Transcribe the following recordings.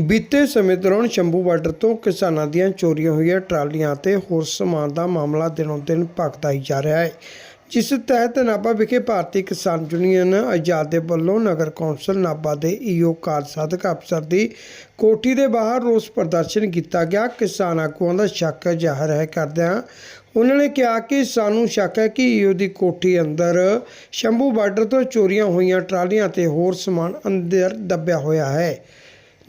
ਬੀਤੇ ਸਮੇਂ ਦੌਰਾਨ ਸ਼ੰਭੂ ਬਾਰਡਰ ਤੋਂ ਕਿਸਾਨਾਂ ਦੀਆਂ ਚੋਰੀਆਂ ਹੋਈਆਂ ਟਰਾਲੀਆਂ ਅਤੇ ਹੋਰ ਸਮਾਨ ਦਾ ਮਾਮਲਾ ਦਿਨੋਂ ਦਿਨ ਭਖਦਾ ਹੀ ਜਾ ਰਿਹਾ ਹੈ, ਜਿਸ ਤਹਿਤ ਨਾਭਾ ਵਿਖੇ ਭਾਰਤੀ ਕਿਸਾਨ ਯੂਨੀਅਨ ਆਜ਼ਾਦ ਦੇ ਵੱਲੋਂ ਨਗਰ ਕੌਂਸਲ ਨਾਭਾ ਦੇ ਈਓ ਕਾਰਜ ਸਾਧਕ ਅਫਸਰ ਦੀ ਕੋਠੀ ਦੇ ਬਾਹਰ ਰੋਸ ਪ੍ਰਦਰਸ਼ਨ ਕੀਤਾ ਗਿਆ। ਕਿਸਾਨ ਆਗੂਆਂ ਦਾ ਸ਼ੱਕ ਜ਼ਾਹਰ ਹੈ ਕਰਦਿਆਂ ਉਹਨਾਂ ਨੇ ਕਿਹਾ ਕਿ ਸਾਨੂੰ ਸ਼ੱਕ ਹੈ ਕਿ ਈਓ ਦੀ ਕੋਠੀ ਅੰਦਰ ਸ਼ੰਭੂ ਬਾਰਡਰ ਤੋਂ ਚੋਰੀਆਂ ਹੋਈਆਂ ਟਰਾਲੀਆਂ ਤੇ ਹੋਰ ਸਮਾਨ ਅੰਦਰ ਦੱਬਿਆ ਹੋਇਆ ਹੈ।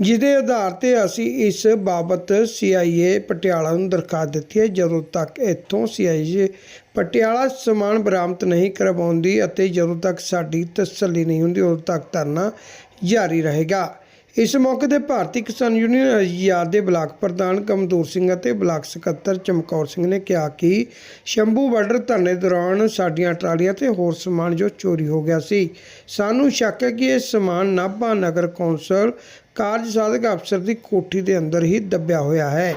ਜਿਹਦੇ ਆਧਾਰ ਤੇ ਅਸੀਂ ਇਸ ਬਾਬਤ ਸੀਆਈਏ ਪਟਿਆਲਾ ਨੂੰ ਦਰਖਾਸਤ ਦਿੱਤੀ ਹੈ। ਜਦੋਂ ਤੱਕ ਇੱਥੋਂ ਸੀਆਈਏ ਪਟਿਆਲਾ ਸਮਾਨ ਬਰਾਮਦ ਨਹੀਂ ਕਰਵਾਉਂਦੀ ਅਤੇ ਜਦੋਂ ਤੱਕ ਸਾਡੀ ਤਸੱਲੀ ਨਹੀਂ ਹੁੰਦੀ, ਉਦੋਂ ਤੱਕ ਧਰਨਾ ਜਾਰੀ ਰਹੇਗਾ। ਇਸ ਮੌਕੇ ਤੇ ਭਾਰਤੀ ਕਿਸਾਨ ਯੂਨੀਅਨ ਆਜ਼ਾਦ ਦੇ ਬਲਾਕ ਪ੍ਰਧਾਨ ਕਮਦੂਰ ਸਿੰਘ ਅਤੇ ਬਲਾਕ ਸਕੱਤਰ ਚਮਕੌਰ ਸਿੰਘ ਨੇ ਕਿਹਾ ਕਿ ਸ਼ੰਭੂ ਬਾਰਡਰ ਧਰਨੇ ਦੌਰਾਨ ਸਾਡੀਆਂ ਟਰਾਲੀਆਂ ਤੇ ਹੋਰ ਸਮਾਨ ਜੋ ਚੋਰੀ ਹੋ ਗਿਆ ਸੀ। ਸਾਨੂੰ ਸ਼ੱਕ ਹੈ ਕਿ ਇਹ ਸਮਾਨ ਨਾਭਾ ਨਗਰ ਕੌਂਸਲ ਕਾਰਜ ਸਾਧਕ ਅਫਸਰ ਦੀ ਕੋਠੀ ਦੇ ਅੰਦਰ ਹੀ ਦੱਬਿਆ ਹੋਇਆ ਹੈ।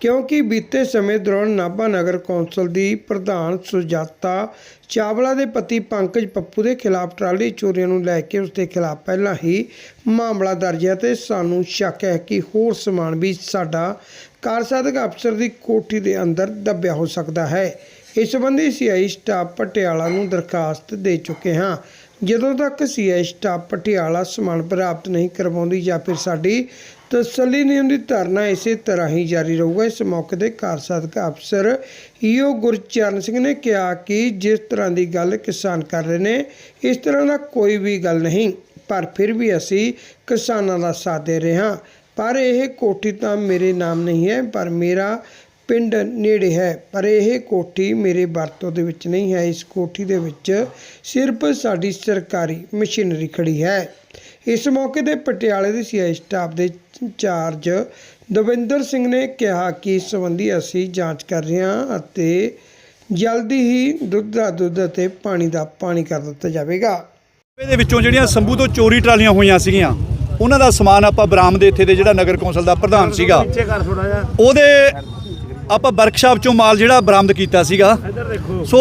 ਕਿਉਂਕਿ ਬੀਤੇ ਸਮੇਂ ਦੌਰਾਨ ਨਾਭਾ ਨਗਰ ਕੌਂਸਲ ਦੀ ਪ੍ਰਧਾਨ ਸੁਜਾਤਾ ਚਾਵਲਾ ਦੇ ਪਤੀ ਪੰਕਜ ਪੱਪੂ ਦੇ ਖਿਲਾਫ ਟਰਾਲੀ ਚੋਰੀਆਂ ਨੂੰ ਲੈ ਕੇ ਉਸ ਦੇ ਖਿਲਾਫ ਪਹਿਲਾਂ ਹੀ ਮਾਮਲਾ ਦਰਜ ਹੈ ਤੇ ਸਾਨੂੰ ਸ਼ੱਕ ਹੈ ਕਿ ਹੋਰ ਸਮਾਨ ਵੀ ਸਾਡਾ ਕਾਰਜਸਾਧਕ ਅਫਸਰ ਦੀ ਕੋਠੀ ਦੇ ਅੰਦਰ ਦੱਬਿਆ ਹੋ ਸਕਦਾ ਹੈ। ਇਸ ਸੰਬੰਧੀ ਸੀਆਈ ਸਟਾਫ ਪਟਿਆਲਾ ਨੂੰ ਦਰਖਾਸਤ ਦੇ ਚੁੱਕੇ ਹਾਂ। ਜਦੋਂ ਤੱਕ ਸੀਆਈ ਸਟਾਫ ਪਟਿਆਲਾ ਸਮਾਨ ਪ੍ਰਾਪਤ ਨਹੀਂ ਕਰਵਾਉਂਦੀ ਜਾਂ ਫਿਰ ਸਾਡੀ ਤਸੱਲੀ ਨਹੀਂ ਹੁੰਦੀ, ਧਾਰਨਾ ਇਸੇ ਤਰ੍ਹਾਂ ਹੀ ਜਾਰੀ ਰਹੂਗਾ। ਇਸ ਮੌਕੇ ਤੇ ਕਾਰਜਸਾਧਕ ਅਫਸਰ ਈਓ ਗੁਰਚਰਨ ਸਿੰਘ ਨੇ ਕਿਹਾ ਕਿ ਜਿਸ ਤਰ੍ਹਾਂ ਦੀ ਗੱਲ ਕਿਸਾਨ ਕਰ ਰਹੇ ਨੇ, ਇਸ ਤਰ੍ਹਾਂ ਦਾ ਕੋਈ ਵੀ ਗੱਲ ਨਹੀਂ, ਪਰ ਫਿਰ ਵੀ ਅਸੀਂ ਕਿਸਾਨਾਂ ਦਾ ਸਾਥ ਦੇ ਰਹੇ ਹਾਂ। ਪਰ ਇਹ ਕੋਠੀ ਤਾਂ ਮੇਰੇ ਨਾਮ ਨਹੀਂ ਹੈ, ਪਰ ਮੇਰਾ ਪਿੰਡ ਨੇੜੇ ਹੈ। ਪਰ ਇਹ ਕੋਠੀ ਮੇਰੇ ਵਰਤੋਂ ਦੇ ਵਿੱਚ ਨਹੀਂ ਹੈ। ਇਸ ਕੋਠੀ ਦੇ ਵਿੱਚ ਸਿਰਫ ਸਾਡੀ ਸਰਕਾਰੀ ਮਸ਼ੀਨਰੀ ਖੜੀ ਹੈ। ਇਸ ਮੌਕੇ ਤੇ ਪਟਿਆਲੇ ਦੇ ਸੀਆਈ ਸਟਾਫ ਦੇ ਇੰਚਾਰਜ ਦਵਿੰਦਰ ਸਿੰਘ ਨੇ ਕਿਹਾ ਕਿ ਇਸ ਸੰਬੰਧੀ ਅਸੀਂ ਜਾਂਚ ਕਰ ਰਹੇ ਹਾਂ ਅਤੇ ਜਲਦੀ ਹੀ ਦੁੱਧ ਦਾ ਦੁੱਧ ਅਤੇ ਪਾਣੀ ਦਾ ਪਾਣੀ ਕਰ ਦਿੱਤਾ ਜਾਵੇਗਾ। ਇਹਦੇ ਵਿੱਚੋਂ ਜਿਹੜੀਆਂ ਸੰਭੂ ਤੋਂ ਚੋਰੀ ਟਰਾਲੀਆਂ ਹੋਈਆਂ ਸੀਗੀਆਂ ਉਹਨਾਂ ਦਾ ਸਮਾਨ ਆਪਾਂ ਬਰਾਮਦ ਇੱਥੇ ਦੇ ਜਿਹੜਾ ਨਗਰ ਕੌਂਸਲ ਦਾ ਪ੍ਰਧਾਨ ਸੀਗਾ ਉਹਦੇ ਆਪਾਂ ਵਰਕਸ਼ਾਪ ਚੋਂ ਮਾਲ ਜਿਹੜਾ ਬਰਾਮਦ ਕੀਤਾ ਸੀਗਾ। ਸੋ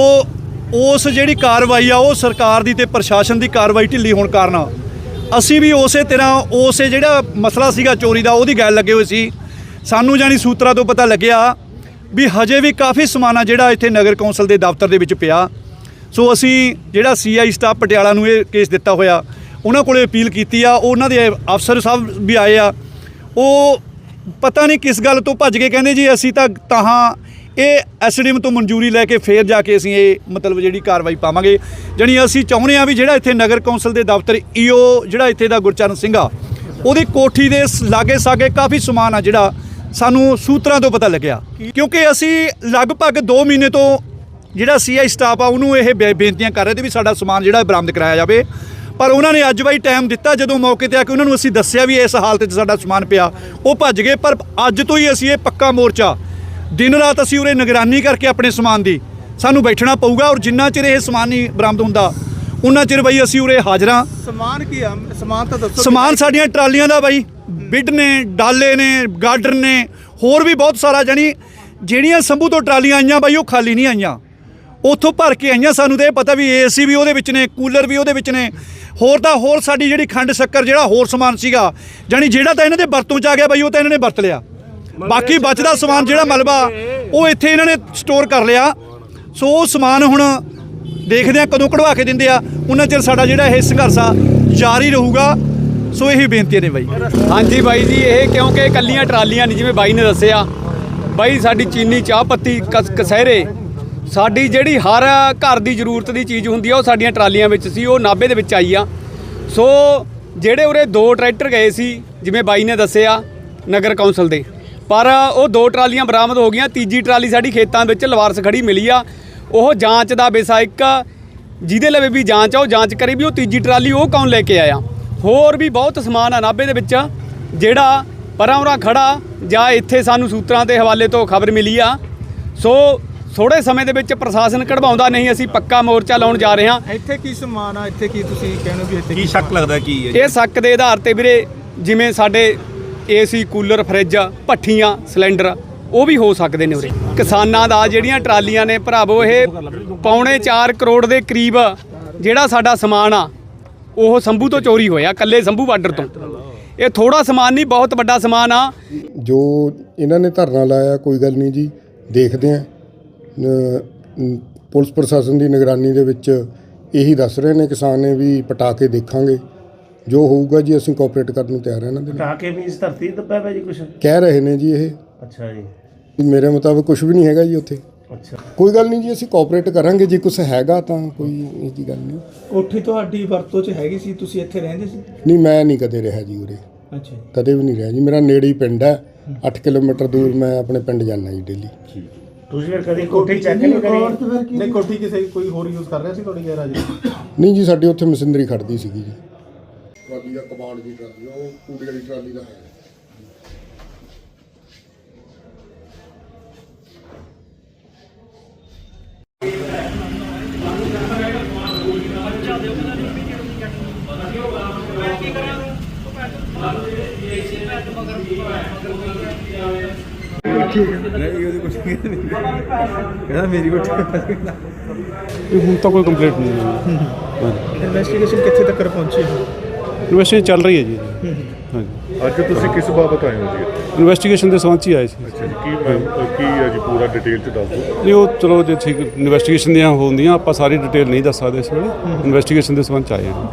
ਉਸ ਜਿਹੜੀ ਕਾਰਵਾਈ ਆ ਉਹ ਸਰਕਾਰ ਦੀ ਤੇ ਪ੍ਰਸ਼ਾਸਨ ਦੀ ਕਾਰਵਾਈ ਢਿੱਲੀ ਹੋਣ ਕਾਰਨ ਅਸੀਂ ਵੀ ਉਸੇ ਤਰ੍ਹਾਂ ਉਸੇ ਜਿਹੜਾ ਮਸਲਾ ਸੀਗਾ ਚੋਰੀ ਦਾ, ਉਹਦੀ ਗੱਲ ਲੱਗੇ ਹੋਏ ਸੀ। ਸਾਨੂੰ ਜਾਨੀ ਸੂਤਰਾਂ ਤੋਂ ਪਤਾ ਲੱਗਿਆ ਵੀ ਹਜੇ ਵੀ ਕਾਫੀ ਸਮਾਨ ਆ ਜਿਹੜਾ ਇੱਥੇ ਨਗਰ ਕੌਂਸਲ ਦੇ ਦਫ਼ਤਰ ਦੇ ਵਿੱਚ ਪਿਆ। ਸੋ ਅਸੀਂ ਜਿਹੜਾ ਸੀਆਈ ਸਟਾਫ ਪਟਿਆਲਾ ਨੂੰ ਇਹ ਕੇਸ ਦਿੱਤਾ ਹੋਇਆ, ਉਹਨਾਂ ਕੋਲੇ ਅਪੀਲ ਕੀਤੀ ਆ ਉਹਨਾਂ ਦੇ ਅਫਸਰ ਸਾਹਿਬ ਵੀ ਆਏ ਆ। ਉਹ ਪਤਾ ਨਹੀਂ ਕਿਸ ਗੱਲ ਤੋਂ ਭੱਜ ਕੇ ਕਹਿੰਦੇ ਜੀ, ਅਸੀਂ ਤਾਂ ਤਾਹਾਂ ਇਹ ਐਸਡੀਐਮ ਤੋਂ ਮਨਜ਼ੂਰੀ ਲੈ ਕੇ ਫੇਰ ਜਾ ਕੇ ਅਸੀਂ ਇਹ ਮਤਲਬ ਜਿਹੜੀ ਕਾਰਵਾਈ ਪਾਵਾਂਗੇ। ਜਾਣੀ ਅਸੀਂ ਚਾਹੁੰਦੇ ਆ ਵੀ ਜਿਹੜਾ ਇੱਥੇ ਨਗਰ ਕੌਂਸਲ ਦੇ ਦਫ਼ਤਰ ਈਓ ਜਿਹੜਾ ਇੱਥੇ ਦਾ ਗੁਰਚਰਨ ਸਿੰਘ ਆ, ਉਹਦੀ ਕੋਠੀ ਦੇ ਲਾਗੇ ਸਾਗੇ ਕਾਫੀ ਸਮਾਨ ਆ ਜਿਹੜਾ ਸਾਨੂੰ ਸੂਤਰਾਂ ਤੋਂ ਪਤਾ ਲੱਗਿਆ। ਕਿਉਂਕਿ ਅਸੀਂ ਲਗਭਗ 2 ਮਹੀਨੇ ਤੋਂ ਜਿਹੜਾ ਸੀਆਈ ਸਟਾਫ ਆ, ਉਹਨੂੰ ਇਹ ਬੇ- ਬੇਨਤੀਆਂ ਕਰ ਰਹੇ ਤੇ ਵੀ ਸਾਡਾ ਸਮਾਨ ਜਿਹੜਾ ਬਰਾਮਦ ਕਰਾਇਆ ਜਾਵੇ। ਪਰ ਉਹਨਾਂ ਨੇ ਅੱਜ ਬਾਈ ਟਾਈਮ ਦਿੱਤਾ ਜਦੋਂ ਮੌਕੇ ਤੇ ਆ ਕੇ ਉਹਨਾਂ ਨੂੰ ਅਸੀਂ ਦੱਸਿਆ ਵੀ ਇਸ ਹਾਲਤ 'ਚ ਸਾਡਾ ਸਮਾਨ ਪਿਆ, ਉਹ ਭੱਜ ਗਏ। ਪਰ ਅੱਜ ਤੋਂ ਹੀ ਅਸੀਂ ਇਹ ਪੱਕਾ ਮੋਰਚਾ ਦਿਨ ਰਾਤ ਅਸੀਂ ਉਰੇ ਨਿਗਰਾਨੀ ਕਰਕੇ ਆਪਣੇ ਸਮਾਨ ਦੀ ਸਾਨੂੰ ਬੈਠਣਾ ਪਊਗਾ ਔਰ ਜਿੰਨਾ ਚਿਰ ਇਹ ਸਮਾਨ ਨਹੀਂ ਬਰਾਮਦ ਹੁੰਦਾ ਉਹਨਾਂ ਚਿਰ ਬਈ ਅਸੀਂ ਉਰੇ ਹਾਜ਼ਰਾਂ ਸਮਾਨ ਕੀ ਆ? ਸਮਾਨ ਤਾਂ ਦੱਸੋ ਸਮਾਨ ਸਾਡੀਆਂ ਟਰਾਲੀਆਂ ਦਾ ਬਾਈ ਬਿੱਡ ਨੇ ਡਾਲੇ ਨੇ ਗਾਰਡਰ ਨੇ ਹੋਰ ਵੀ ਬਹੁਤ ਸਾਰਾ ਜਾਨੀ ਜਿਹੜੀਆਂ ਸੰਭੂ ਤੋਂ ਟਰਾਲੀਆਂ ਆਈਆਂ ਬਾਈ ਉਹ ਖਾਲੀ ਨਹੀਂ ਆਈਆਂ। ਉੱਥੋਂ ਭਰ ਕੇ ਆਈਆਂ ਸਾਨੂੰ ਤਾਂ ਇਹ ਪਤਾ ਵੀ ਏਸੀ ਵੀ ਉਹਦੇ ਵਿੱਚ ਨੇ ਕੂਲਰ ਵੀ ਉਹਦੇ ਵਿੱਚ ਨੇ। ਹੋਰ ਤਾਂ ਹੋਰ ਸਾਡੀ ਜਿਹੜੀ ਖੰਡ ਸ਼ੱਕਰ ਜਿਹੜਾ ਹੋਰ ਸਮਾਨ ਸੀਗਾ ਜਾਨੀ ਜਿਹੜਾ ਤਾਂ ਇਹਨਾਂ ਦੇ ਵਰਤੋਂ ਚ ਆ ਗਿਆ ਬਾਈ ਉਹ ਤਾਂ ਇਹਨਾਂ ਨੇ ਵਰਤ ਲਿਆ। ਬਾਕੀ ਬਚਦਾ ਸਮਾਨ ਜਿਹੜਾ ਮਲਬਾ ਉਹ ਇੱਥੇ ਇਹਨਾਂ ਨੇ ਸਟੋਰ ਕਰ ਲਿਆ। ਸੋ ਉਹ ਸਮਾਨ ਹੁਣ ਦੇਖਦੇ ਆ ਕਦੋਂ ਕਢਵਾ ਕੇ ਦਿੰਦੇ ਆ। ਉਹਨਾਂ ਚਿਰ ਸਾਡਾ ਜਿਹੜਾ ਇਹ ਸੰਘਰਸ਼ ਆ ਜਾਰੀ ਰਹੂਗਾ। ਸੋ ਇਹੀ ਬੇਨਤੀ ਨੇ ਬਾਈ। ਹਾਂਜੀ ਬਾਈ ਜੀ ਇਹ ਕਿਉਂਕਿ ਕੱਲੀਆਂ ਟਰਾਲੀਆਂ ਨਹੀਂ ਜਿਵੇਂ ਬਾਈ ਨੇ ਦੱਸਿਆ। ਬਾਈ ਸਾਡੀ ਚੀਨੀ ਚਾਹ ਪੱਤੀ ਕਸ- ਕਸਹਿਰੇ ਸਾਡੀ ਜਿਹੜੀ ਹਰ ਘਰ ਦੀ ਜ਼ਰੂਰਤ ਦੀ ਚੀਜ਼ ਹੁੰਦੀ ਆ ਉਹ ਸਾਡੀਆਂ ਟਰਾਲੀਆਂ ਵਿੱਚ ਸੀ ਉਹ ਨਾਭੇ ਦੇ ਵਿੱਚ ਆਈ ਆ। ਸੋ ਜਿਹੜੇ ਉਰੇ ਦੋ ਟਰੈਕਟਰ ਗਏ ਸੀ ਜਿਵੇਂ ਬਾਈ ਨੇ ਦੱਸਿਆ ਨਗਰ ਕੌਂਸਲ ਦੇ। ਪਰ ਉਹ ਦੋ ਟਰਾਲੀਆਂ ਬਰਾਮਦ ਹੋ ਗਈਆਂ। ਤੀਜੀ ਟਰਾਲੀ ਸਾਡੀ ਖੇਤਾਂ ਵਿੱਚ ਲਵਾਰਸ ਖੜੀ ਮਿਲੀ ਆ। ਉਹ ਜਾਂਚ ਦਾ ਵਿਸ਼ਾ ਇੱਕ ਜਿਹਦੇ ਲਵੇ ਵੀ ਜਾਂਚ ਆ ਉਹ ਜਾਂਚ ਕਰੀ ਵੀ ਉਹ ਤੀਜੀ ਟਰਾਲੀ ਉਹ ਕੌਣ ਲੈ ਕੇ ਆਇਆ। ਹੋਰ ਵੀ ਬਹੁਤ ਸਮਾਨ ਆ ਨਾਭੇ ਦੇ ਵਿੱਚ ਜਿਹੜਾ ਪਰਾਂ ਉਰਾਂ ਖੜਾ ਜਾਂ ਇੱਥੇ ਸਾਨੂੰ ਸੂਤਰਾਂ ਦੇ ਹਵਾਲੇ ਤੋਂ ਖਬਰ ਮਿਲੀ ਆ। ਸੋ ਥੋੜੇ ਸਮੇਂ ਦੇ ਵਿੱਚ ਪ੍ਰਸ਼ਾਸਨ ਕਢਵਾਉਂਦਾ ਨਹੀਂ ਅਸੀਂ ਪੱਕਾ ਮੋਰਚਾ ਲਾਉਣ ਜਾ ਰਹੇ ਹਾਂ। ਇੱਥੇ ਕੀ ਸਮਾਨ ਆ? ਇੱਥੇ ਕੀ ਤੁਸੀਂ ਕਹਿੰਦੇ ਵੀ ਇੱਥੇ ਕੀ ਸ਼ੱਕ ਲੱਗਦਾ ਕੀ ਹੈ ਇਹ ਸ਼ੱਕ ਦੇ ਆਧਾਰ ਤੇ ਵੀਰੇ ਜਿਵੇਂ ਸਾਡੇ ਏਸੀ, ਕੂਲਰ, ਫਰਿੱਜ, ਭੱਠੀਆਂ, ਸਿਲੰਡਰ, ਉਹ ਵੀ ਹੋ ਸਕਦੇ ਨੇ ਉਰੇ। ਕਿਸਾਨਾਂ ਦਾ ਜਿਹੜੀਆਂ ਟਰਾਲੀਆਂ ਨੇ ਭਰਾਵੋ, ਇਹ ਪੌਣੇ 4 ਕਰੋੜ ਦੇ ਕਰੀਬ ਜਿਹੜਾ ਸਾਡਾ ਸਮਾਨ ਆ, ਉਹ ਸੰਭੂ ਤੋਂ ਚੋਰੀ ਹੋਇਆ ਕੱਲੇ ਸੰਭੂ ਬਾਰਡਰ ਤੋਂ। ਇਹ ਥੋੜਾ ਸਮਾਨ ਨਹੀਂ, ਬਹੁਤ ਵੱਡਾ ਸਮਾਨ ਆ। ਜੋ ਇਹਨਾਂ ਨੇ ਧਰਨਾ ਲਾਇਆ, ਕੋਈ ਗੱਲ ਨਹੀਂ ਜੀ, ਦੇਖਦੇ ਆ ਪੁਲਿਸ ਪ੍ਰਸ਼ਾਸਨ ਦੀ ਨਿਗਰਾਨੀ ਦੇ ਵਿੱਚ ਇਹੀ ਦੱਸ ਰਹੇ ਨੇ ਕਿਸਾਨ ਨੇ ਵੀ ਪਟਾ ਕੇ ਦੇਖਾਂਗੇ। ਜੋ ਹੋਊਗਾ ਜੀ ਅਸੀਂ ਕੋਆਪਰੇਟ ਕਰਨ ਨੂੰ ਤਿਆਰ ਹਾਂ ਇਹਨਾਂ ਦੇ ਨਾਲ ਢਾ ਕੇ ਵੀ ਇਸ ਧਰਤੀ ਤੇ ਦੱਬਿਆ ਪਿਆ ਜੀ ਕੁਛ? ਕਹਿ ਰਹੇ ਨੇ ਜੀ ਇਹ। ਅੱਛਾ ਜੀ। ਮੇਰੇ ਮੁਤਾਬਕ ਕੁਝ ਵੀ ਨਹੀਂ ਹੈਗਾ ਜੀ ਉੱਥੇ। ਅੱਛਾ। ਕੋਈ ਗੱਲ ਨਹੀਂ ਜੀ ਅਸੀਂ ਕੋਆਪਰੇਟ ਕਰਾਂਗੇ ਜੇ ਕੁਝ ਹੈਗਾ ਤਾਂ ਕੋਈ ਇਹ ਜੀ ਗੱਲ ਨਹੀਂ। ਕੋਠੀ ਤੁਹਾਡੀ ਵਰਤੋਂ 'ਚ ਹੈਗੀ ਸੀ ਤੁਸੀਂ ਇੱਥੇ ਰਹਿੰਦੇ ਸੀ? ਨਹੀਂ ਮੈਂ ਨਹੀਂ ਕਦੇ ਰਿਹਾ ਜੀ ਉਰੇ। ਅੱਛਾ ਜੀ। ਕਦੇ ਵੀ ਨਹੀਂ ਰਿਹਾ ਜੀ ਮੇਰਾ ਨੇੜੇ ਹੀ ਪਿੰਡ ਹੈ। 8 ਕਿਲੋਮੀਟਰ ਦੂਰ ਮੈਂ ਆਪਣੇ ਪਿੰਡ ਜਾਂਦਾ ਜੀ ਡੇਲੀ। ਤੁਸੀਂ ਫਿਰ ਕਦੀ ਕੋਠੀ ਚੈੱਕ ਨਹੀਂ ਕਰੀ ਨਹੀਂ ਕੋਠੀ ਕਿਸੇ ਕੋਈ ਹੋਰ ਯੂਜ਼ ਕਰ ਰਿਹਾ ਸੀ ਤੁਹਾਡੀ ਗੈਰਾਜ ਨਹੀਂ ਜੀ ਸਾਡੇ ਉੱਥੇ ਮਸ਼ੀਨਰੀ ਖੜਦੀ ਸੀਗੀ ਜੀ। ਟਰਾਲੀ ਦਾ ਕਮਾਂਡ ਦੀ ਟਰਾਲੀ ਉਹ ਕੂੜੇ ਵਾਲੀ ਟਰਾਲੀ ਦਾ ਹੈ। ਕਹਿੰਦਾ ਮੇਰੀ ਕੋਠੀ ਹੁਣ ਤਾਂ ਕੋਈ ਕੰਪਲੀਟ ਨਹੀਂ ਹੈ। ਇਨਵੈਸਟੀਗੇਸ਼ਨ ਕਿੱਥੇ ਤੱਕ ਪਹੁੰਚੀ ਹੈ? ਇਨਵੈਸਟੀਗੇਸ਼ਨ ਚੱਲ ਰਹੀ ਹੈ ਜੀ। ਹਾਂਜੀ। ਅੱਜ ਤੁਸੀਂ ਕਿਸ ਬਾਬਤ ਆਏ ਹੋ ਜੀ? ਇਨਵੈਸਟੀਗੇਸ਼ਨ ਦੇ ਸੰਬੰਧ 'ਚ ਹੀ ਆਏ ਸੀ। ਅੱਛਾ ਜੀ ਕੀ ਮੈਂ- ਕੀ ਹੈ ਜੀ ਪੂਰਾ ਡਿਟੇਲ ਚ ਦੱਸ ਦਿਓ। ਨਹੀਂ ਉਹ ਚਲੋ ਜੇ ਠੀਕ ਇਨਵੈਸਟੀਗੇਸ਼ਨ ਦੀਆਂ ਹੁੰਦੀਆਂ ਆਪਾਂ ਸਾਰੀ ਡਿਟੇਲ ਨਹੀਂ ਦੱਸ ਸਕਦੇ ਇਸ ਵੇਲੇ। ਇਨਵੈਸਟੀਗੇਸ਼ਨ ਦੇ ਸੰਬੰਧ 'ਚ ਆਏ ਹਾਂ।